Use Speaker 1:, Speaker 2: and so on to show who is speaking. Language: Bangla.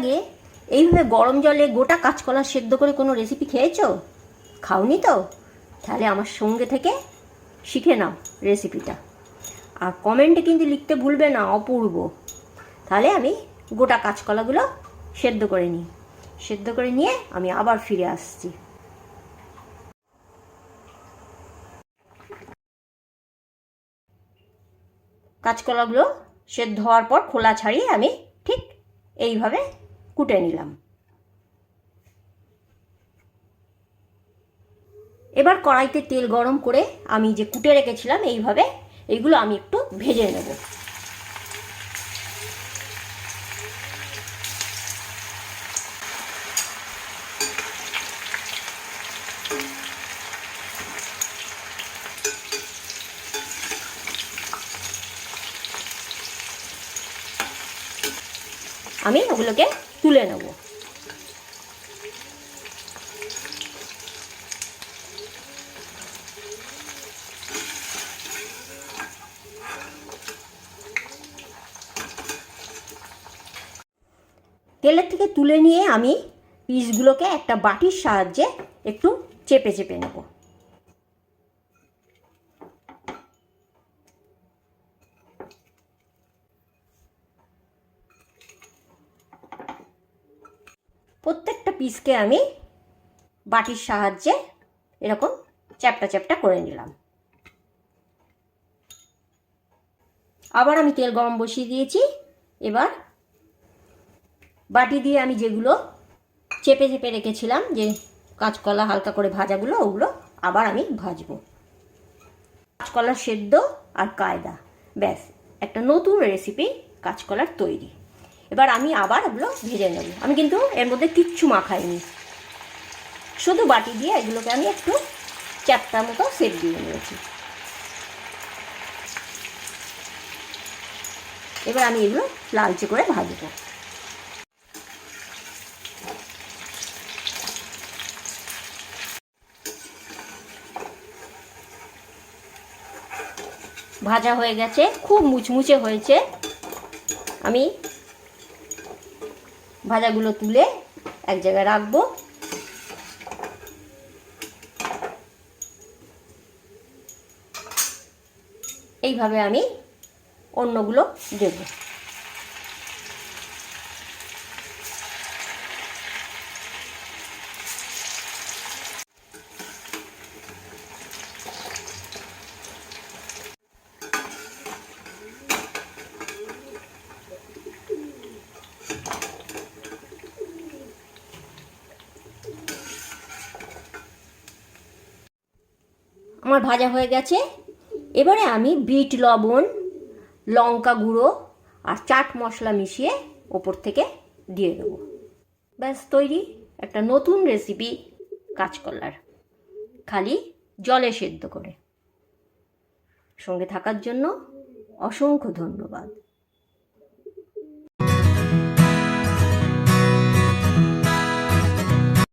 Speaker 1: আগে এইভাবে গরম জলে গোটা কাঁচকলা সেদ্ধ করে কোনো রেসিপি খেয়েছো? খাওনি তো? তাহলে আমার সঙ্গে থেকে শিখে নাও রেসিপিটা আর কমেন্টে কিন্তু লিখতে ভুলবে না, অপূর্ব। তাহলে আমি গোটা কাঁচকলাগুলো সেদ্ধ করে নিই। সেদ্ধ করে নিয়ে আমি আবার ফিরে আসছি। কাঁচকলাগুলো সেদ্ধ হওয়ার পর খোলা ছাড়িয়ে আমি ঠিক এইভাবে কুটে নিলাম। এবার কড়াইতে তেল গরম করে আমি যে কুটে রেখেছিলাম, এইভাবে এইগুলো আমি একটু ভেজে নেব। আমি ওগুলোকে তুলে নেব। তেলের থেকে তুলে নিয়ে আমি পিসগুলোকে একটা বাটির সাহায্যে একটু চেপে চেপে নেব। প্রত্যেকটা পিসকে আমি বাটির সাহায্যে এরকম চ্যাপটা চ্যাপটা করে নিলাম। আবার আমি তেল গরম বসিয়ে দিয়েছি। এবার বাটি দিয়ে আমি যেগুলো চেপে চেপে রেখেছিলাম, যে কাঁচকলা হালকা করে ভাজাগুলো, ওগুলো আবার আমি ভাজবো। কাঁচকলার সেদ্ধ আর কায়দা, ব্যাস। একটা নতুন রেসিপি কাঁচকলার তৈরি। এবার আমি আবার এগুলো ভেজে নেব। আমি কিন্তু এর মধ্যে কিচ্ছু মাখাইনি। শুধু বাটি দিয়ে এগুলোকে আমি একটু চ্যাপটার মতো সেট দিয়ে নিয়েছি। এবার আমি এগুলো লালচে করে ভাজবো। ভাজা হয়ে গেছে, খুব মুচমুচে হয়েছে। আমি ভাজাগুলো তুলে এক জায়গায় রাখব। এইভাবে আমি অন্যগুলো দেবো। আমার ভাজা হয়ে গেছে। এবারে আমি বিট, লবণ, লঙ্কা গুঁড়ো আর চাট মশলা মিশিয়ে ওপর থেকে দিয়ে দেবো। ব্যাস, তৈরি একটা নতুন রেসিপি কাঁচকলার। খালি জলে সেদ্ধ করে। সঙ্গে থাকার জন্য অসংখ্য ধন্যবাদ।